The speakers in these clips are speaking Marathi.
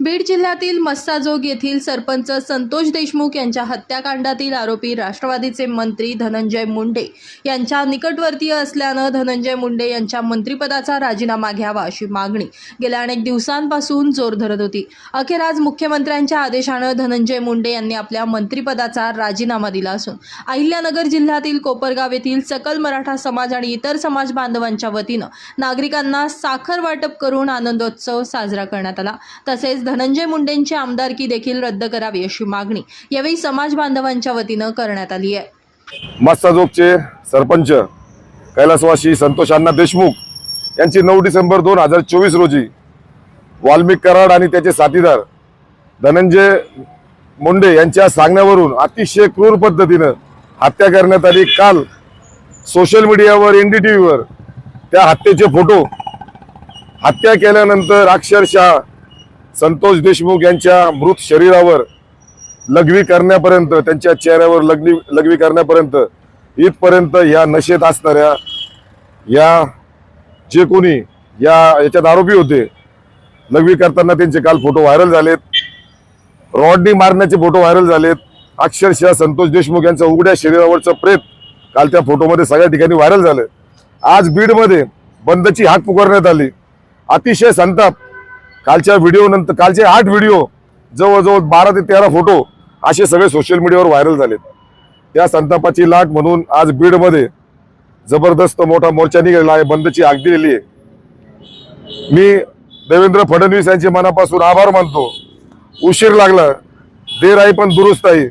बीड जिल्ह्यातील मस्साजोग येथील सरपंच संतोष देशमुख यांच्या हत्याकांडातील आरोपी राष्ट्रवादीचे मंत्री धनंजय मुंडे यांच्या निकटवर्तीय असल्यानं धनंजय मुंडे यांच्या मंत्रिपदाचा राजीनामा घ्यावा अशी मागणी गेल्या अनेक दिवसांपासून जोर धरत होती. अखेर आज मुख्यमंत्र्यांच्या आदेशानं धनंजय मुंडे यांनी आपल्या मंत्रिपदाचा राजीनामा दिला असून अहिल्यानगर जिल्ह्यातील कोपरगाव येथील सकल मराठा समाज आणि इतर समाज बांधवांच्या वतीनं नागरिकांना साखर वाटप करून आनंदोत्सव साजरा करण्यात आला. तसेच धनंजय मुंडेंची आमदारकी देखील रद्द करावी अशी मागणी यावेळी समाज बांधवांच्या वतीनं करण्यात आली आहे. मस्ताजोगचे सरपंच कैलासवासी संतोष अण्णा देशमुख यांची नऊ डिसेंबर दोन हजार चोवीस रोजी वाल्मिक कराड आणि त्याचे साथीदार धनंजय मुंडे यांच्या सांगण्यावरून अतिशय क्रूर पद्धतीनं हत्या करण्यात आली. काल सोशल मीडियावर एन डी टी व्हीवर त्या हत्येचे फोटो हत्या केल्यानंतर अक्षरशः संतोष देशमुख यांच्या मृत शरीरावर लघवी करण्यापर्यंत त्यांच्या चेहऱ्यावर लग्नी लघवी करण्यापर्यंत इथपर्यंत या नशेत असणाऱ्या या जे कोणी या याच्यात आरोपी होते लघवी करताना त्यांचे काल फोटो व्हायरल झालेत. रॉडनी मारण्याचे फोटो व्हायरल झालेत. अक्षरशः संतोष देशमुख यांचं उघड्या शरीरावरचं प्रेत काल त्या फोटोमध्ये सगळ्या ठिकाणी व्हायरल झालं. आज बीडमध्ये बंदची हाक पुकारण्यात आली. अतिशय संताप. कालच्या व्हिडिओ नंतर कालचे आठ व्हिडिओ जवळजवळ बारा ते तेरा फोटो असे सगळे सोशल मीडियावर व्हायरल झालेत. त्या संतापाची लाट म्हणून आज बीडमध्ये जबरदस्त मोठा मोर्चा निघालेला आहे बंदची आग दिलेली आहे. मी देवेंद्र फडणवीस यांचे मनापासून आभार मानतो. उशीर लागला देर आहे पण दुरुस्त आहे.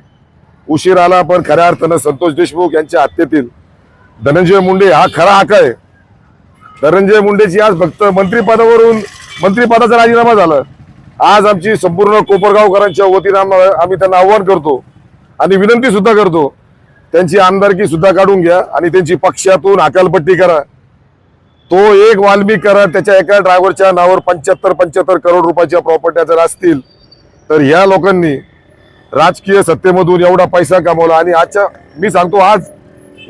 उशीर आला पण खऱ्या अर्थानं संतोष देशमुख यांच्या हत्येतील. धनंजय मुंडे हा खरा हक्क आहे. धनंजय मुंडेची आज फक्त मंत्रिपदावरून मंत्रिपदाचा राजीनामा झाला. आज आमची संपूर्ण कोपरगावकरांच्या वतीनं आम्ही त्यांना आव्हान करतो आणि विनंती सुद्धा करतो त्यांची आमदारकी सुद्धा काढून घ्या आणि त्यांची पक्षातून अकालपट्टी करा. तो एक वाल्मिक करा त्याच्या एका ड्रायव्हरच्या नावावर पंच्याहत्तर पंच्याहत्तर करोड रुपयाच्या प्रॉपर्ट्या जर असतील तर ह्या लोकांनी राजकीय सत्तेमधून एवढा पैसा कमवला आणि आजच्या मी सांगतो आज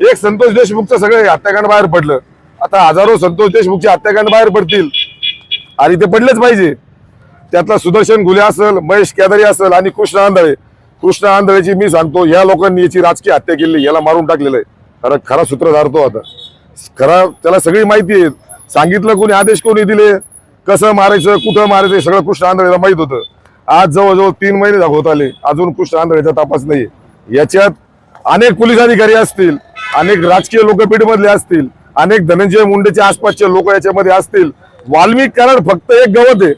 एक संतोष देशमुखचं सगळे हत्याकांड बाहेर पडलं. आता हजारो संतोष देशमुखचे हत्याकांड बाहेर पडतील. आणि ते पडलेच पाहिजे. त्यातला सुदर्शन गुले असेल महेश केदारी असेल आणि कृष्ण आंधळे. कृष्ण आंधळेची मी सांगतो या लोकांनी याची राजकीय हत्या केली याला मारून टाकलेलं आहे. खरं खरा सूत्रधार तो आता. खरा त्याला सगळी माहिती आहे. सांगितलं कोणी आदेश कोणी दिले? कसं मारायचं कुठं मारायचं हे सगळं कृष्ण आंधळेला माहीत होतं. आज जवळजवळ तीन महिने होत आले. अजून कृष्ण आंधळेचा तपास नाही याच्यात अनेक पोलीस अधिकारी असतील अनेक राजकीय लोकपीठमधले मधले असतील अनेक धनंजय मुंडेचे आसपासचे लोक याच्यामध्ये असतील वाल्मिक कारण फक्त एक गवत आहे.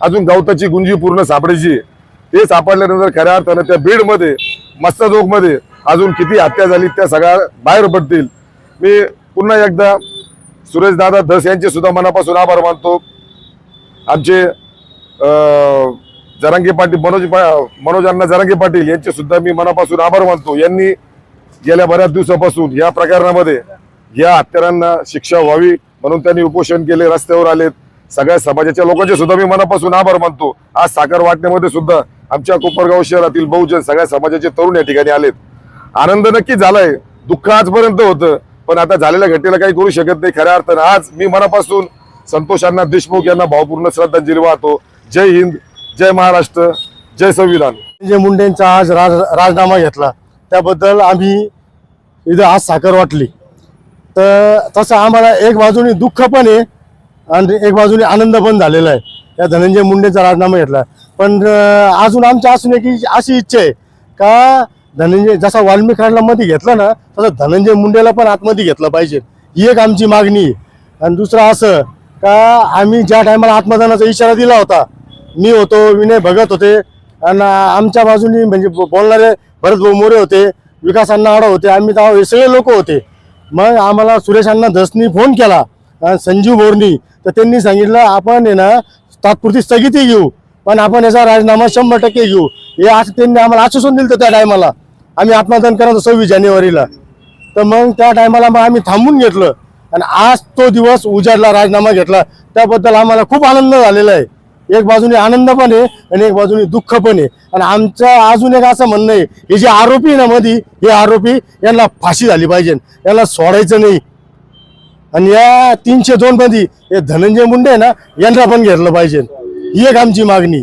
अजून गवताची गुंजी पूर्ण सापडायची आहे. ते सापडल्यानंतर खऱ्या अर्थानं त्या बीडमध्ये मस्तजोगमध्ये अजून किती हत्या झाली त्या सगळ्या बाहेर पडतील. मी पुन्हा एकदा सुरेशदादा धस यांचे सुद्धा मनापासून आभार मानतो. आमचे अं, जरांगे पाटील मनोज पा- मनोजांना जरांगे पाटील यांचे सुद्धा मी मनापासून आभार मानतो. यांनी गेल्या बऱ्याच दिवसापासून या प्रकरणामध्ये या हत्यारांना शिक्षा व्हावी. म्हणून त्यांनी उपोषण केले रस्त्यावर आलेत. सगळ्या समाजाच्या लोकांचे सुद्धा मी मनापासून आभार मानतो. आज साखर वाटण्यामध्ये सुद्धा आमच्या कोपरगाव शहरातील बहुजन सगळ्या समाजाचे तरुण या ठिकाणी आलेत. आनंद नक्कीच झालाय. दुःख आजपर्यंत होतं पण आता झालेल्या घटनेला काही करू शकत नाही. खऱ्या अर्थानं आज मी मनापासून संतोषांना देशमुख यांना भावपूर्ण श्रद्धांजली वाहतो. जय हिंद जय महाराष्ट्र जय संविधान. जे मुंडेंचा आज राज राजीनामा घेतला. त्याबद्दल आम्ही इथं आज साखर वाटली. तर तसं आम्हाला एक बाजूने दुःख पण आहे आणि एक बाजूने आनंद पण झालेला आहे. या धनंजय मुंडेचा राजीनामा घेतला. पण अजून आमच्या असून एक अशी इच्छा आहे का धनंजय जसा वाल्मिकांना मध्ये घेतलं ना तसं धनंजय मुंडेला पण आतमध्ये घेतलं पाहिजे. ही एक आमची मागणी आहे. आणि दुसरं असं का आम्ही ज्या टायमाला आत्मदानाचा इशारा दिला होता मी होतो विनय भगत होते आणि आमच्या बाजूनी म्हणजे बोलणारे भरतभाऊ मोरे होते विकास अण्णा आडा होते आम्ही तर हे सगळे लोक होते. मग आम्हाला सुरेशांना धसनी फोन केला. संजीव बोरनी तर त्यांनी सांगितलं आपण आहे ना तात्पुरती स्थगिती घेऊ. पण आपण याचा राजीनामा शंभर टक्के घेऊ. हे आज त्यांनी आम्हाला आश्वासन दिलं त्या टायमाला आम्ही आत्मदान करायचं सव्वीस जानेवारीला. तर मग त्या टायमाला मग आम्ही थांबून घेतलं. आणि आज तो दिवस उजाडला राजीनामा घेतला. त्याबद्दल आम्हाला खूप आनंद झालेला आहे. एक बाजूने आनंद पण आहे आणि एक बाजूने दुःख पण आहे. आणि आमचं अजून एक असं म्हणणं आहे हे जे आरोपी आहे ना मधी हे आरोपी यांना फाशी झाली पाहिजे. यांना सोडायचं नाही. आणि या तीनशे दोन मध्ये हे धनंजय मुंडे आहे ना यांना पण घेतलं पाहिजे. ही एक आमची मागणी